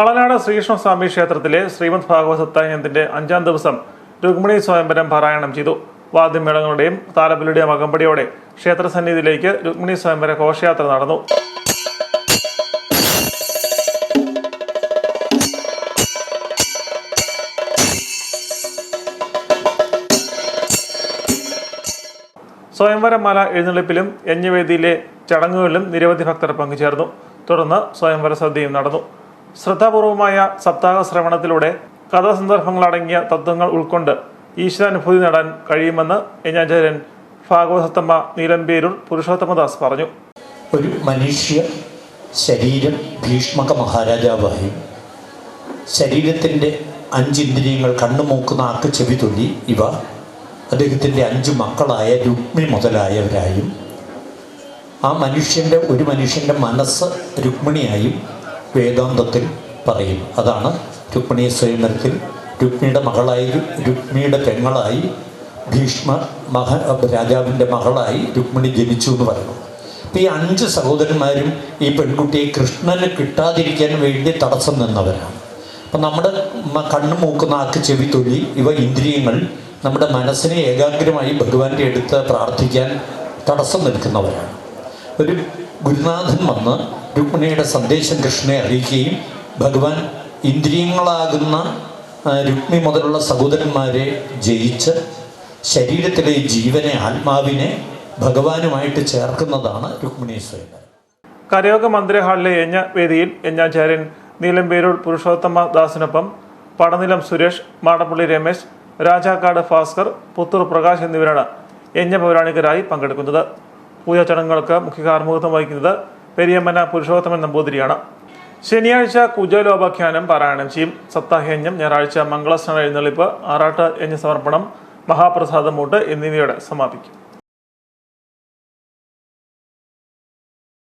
അളനാട് ശ്രീകൃഷ്ണസ്വാമി ക്ഷേത്രത്തിലെ ശ്രീമദ് ഭാഗവത സപ്താഹത്തിന്റെ അഞ്ചാം ദിവസം രുക്മിണി സ്വയംവരം പാരായണം ചെയ്തു. വാദ്യമേളങ്ങളുടെയും താലബലിയുടെയും അകമ്പടിയോടെ ക്ഷേത്രസന്നിധിയിലേക്ക് രുക്മിണി സ്വയംവര ഘോഷയാത്ര നടന്നു. സ്വയംവരമാല എഴുന്നള്ളിപ്പിലും യജ്ഞവേദിയിലെ ചടങ്ങുകളിലും നിരവധി ഭക്തർ പങ്കുചേർന്നു. തുടർന്ന് സ്വയംവര സദ്യയും നടന്നു. ശ്രദ്ധാപൂർവമായ സപ്താഹ ശ്രവണത്തിലൂടെ കഥാസന്ദർഭങ്ങളടങ്ങിയ തത്വങ്ങൾ ഉൾക്കൊണ്ട് ഈശ്വരാനുഭൂതി നേടാൻ കഴിയുമെന്ന് യജ്ഞാചാര്യൻ ഭാഗവതത്തമ്മ നീലമ്പേരൂർ പുരുഷോത്തമദാസ് പറഞ്ഞു. ഒരു മനുഷ്യ ശരീരം ഭീഷ്മക മഹാരാജാവായി. ശരീരത്തിന്റെ അഞ്ചിന്ദ്രിയങ്ങൾ കണ്ണു മൂക്ക് നാക്ക് ചെവി തൊലി? ഇവ. അദ്ദേഹത്തിന്റെ അഞ്ച് മക്കളായ രുക്മി മുതലായവരായും ആ മനുഷ്യന്റെ ഒരു മനുഷ്യന്റെ മനസ്സ് രുക്മിണിയായും വേദാന്തത്തിൽ പറയും. അതാണ് രുക്മിണി സ്വയംവരത്തിൽ രുക്മിണിയുടെ മകളായി രുക്മിണിയുടെ പെങ്ങളായി ഭീഷ്മ മഹ രാജാവിന്റെ മകളായി രുക്മിണി ജനിച്ചു എന്ന് പറയുന്നു. അപ്പം ഈ അഞ്ച് സഹോദരന്മാരും ഈ പെൺകുട്ടിയെ കൃഷ്ണന് കിട്ടാതിരിക്കാൻ വേണ്ടി തടസ്സം നിന്നവരാണ്. അപ്പം നമ്മുടെ കണ്ണു കണ്ണ് മൂക്ക് നാക്ക് ചെവി തൊലി ഇവ ഇന്ദ്രിയങ്ങൾ നമ്മുടെ മനസ്സിനെ ഏകാഗ്രമായി ഭഗവാന്റെ അടുത്ത് പ്രാർത്ഥിക്കാൻ തടസ്സം നിൽക്കുന്നവരാണ്. ഒരു ഗുരുനാഥൻ വന്ന് രുക്മിണിയുടെ സന്ദേശം കൃഷ്ണനെ അറിയിക്കുകയും ഭഗവാൻ ഇന്ദ്രിയങ്ങളാകുന്ന രുക്മി മുതലുള്ള സഹോദരന്മാരെ ജയിച്ച് ശരീരത്തിലെ ജീവനെ ആത്മാവിനെ ഭഗവാനുമായിട്ട് ചേർക്കുന്നതാണ് രുക്മിണി സ്വയം കരയോഗ മന്ദിര ഹാളിലെ യജ്ഞവേദിയിൽ യജ്ഞാചാര്യൻ നീലംപേരൂർ പുരുഷോത്തമ ദാസിനൊപ്പം പടനിലം സുരേഷ് മാടപ്പള്ളി രമേശ് രാജാക്കാട് ഭാസ്കർ പുത്തൂർ പ്രകാശ് എന്നിവരാണ് യജ്ഞ പൗരാണികരായി പങ്കെടുക്കുന്നത്. പൂജാ ചടങ്ങുകൾക്ക് മുഖ്യ കാർമുഖത്വം വഹിക്കുന്നത് പെരിയമ്മന പുരുഷോത്തമൻ നമ്പൂതിരിയാണ്. ശനിയാഴ്ച കുജലോപാഖ്യാനം പാരായണം ചെയ്യും. സപ്താഹയജ്ഞം ഞായറാഴ്ച മംഗളസ്നാന എഴുന്നള്ളിപ്പ് ആറാട്ട് യജ്ഞ സമർപ്പണം മഹാപ്രസാദമൂട്ട് എന്നിവയോടെ സമാപിക്കും.